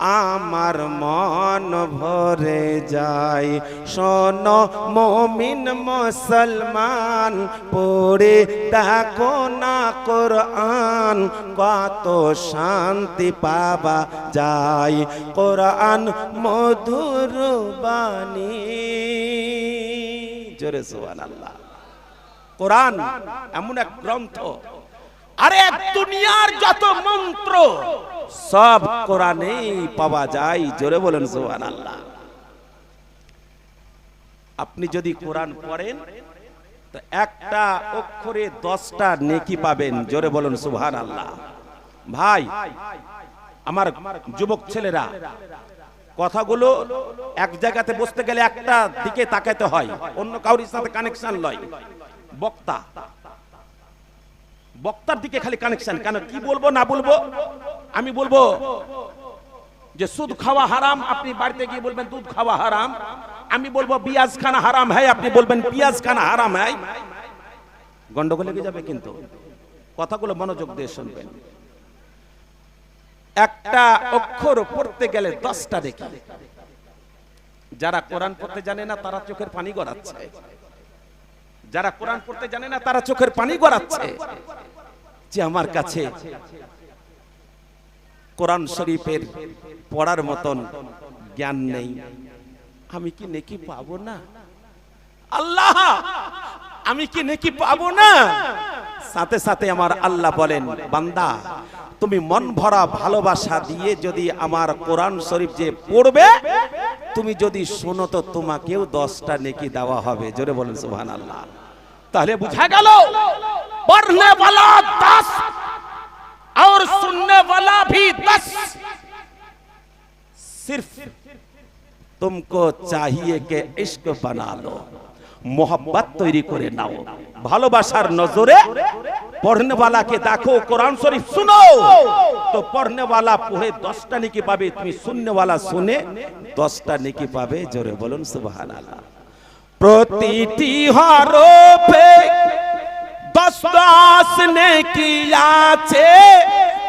আমার মন ভরে যায়। শোন, মমিন মুসলমান, পড়ে দেখো না কোরআন, কত শান্তি পাবা যায়। কোরআন মধুর বাণী। জোরে সুবহান আল্লাহ কোরআন এমন এক গ্রন্থ, আরে দুনিয়ার যত মন্ত্র সব কোরআনেই পাওয়া যায়। জোরে বলেন সুবহান আল্লাহ আপনি যদি কোরআন পড়েন একটা অক্ষরে দশটা নেকি পাবেন। জোরে বলুন সুবহান আল্লাহ ভাই, আমার যুবক ছেলেরা, কথাগুলো এক জায়গাতে বসতে গেলে একটা দিকে তাকাতে হয়, অন্য কাউরির সাথে কানেকশন লয়। বক্তা বক্তার দিকে খালি কানেকশন কেন, কি বলব, না বলব? আমি বলব যে সুদ খাওয়া হারাম, আপনি বাড়িতে গিয়ে বলবেন দুধ খাওয়া হারাম। আমি বলব পিয়াজ খানা হারাম হয় আপনি বলবেন পিয়াজ খানা হারাম হয় গন্ডগোল লেগে যাবে কিন্তু। কথাগুলো মনোযোগ দিয়ে শুনবেন। একটা অক্ষর পড়তে গেলে দশটা দেখি। যারা কোরআন পড়তে জানে না, তারা চোখের পানি গড়াচ্ছে। যারা কোরআন পড়তে জানে না, তারা চোখের পানি গড়াচ্ছে। যে আমার কাছে কোরআন শরীফের পড়ার মতন জ্ঞান নেই, আমি কি নেকি পাবো না? আল্লাহ, আমি কি নেকি পাবো না? সাথে সাথে আমার আল্লাহ বলেন, বান্দা, তুমি মন ভরা ভালোবাসা দিয়ে যদি আমার কোরআন শরীফ যে পড়বে তুমি যদি শোনো তো তোমাকেও দশটা নেকি দেওয়া হবে জোরে বলেন সুবহান আল্লাহ তাহলে বুঝা গেল পড়নে वाला दस और सुनने वाला भी दस सिर्फ तुमको चाहिए कि इश्क बना लो মোহাব্বত তৈরি করে নাও ভালোবাসার নজরে পড়নেওয়ালাকে দেখো কোরআন শরীফ শুনো তো পড়নেওয়ালা পড়ে দশটা নেকি পাবে, তুমি শুননেওয়ালা শুনে দশটা নেকি পাবে, জোরে বলুন সুবহানাল্লাহ। প্রতিটি হরফে দশ দশ নেকি আছে।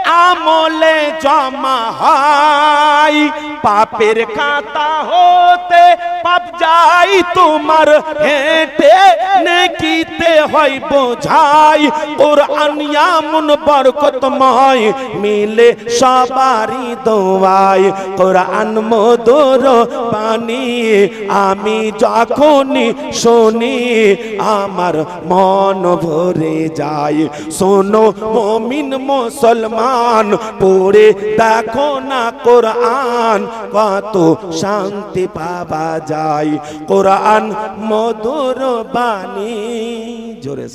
আমলে জমা হয়। পাপের খাতা হতে পাপ যাই তোমার হেঁটে নেকিতে হয় বোঝাই। কোরআন এমন বরকতময়, মিলে সবারই দোয়াই। কোরআন মধুর পানি আমি যখনই শুনি, আমার মন ভরে যায়। শোনো, মমিন মুসলমান পড়ে দেখো না কোরআন কত শান্তি পাবা যায়। কোরআন মধুর বাণী জোরে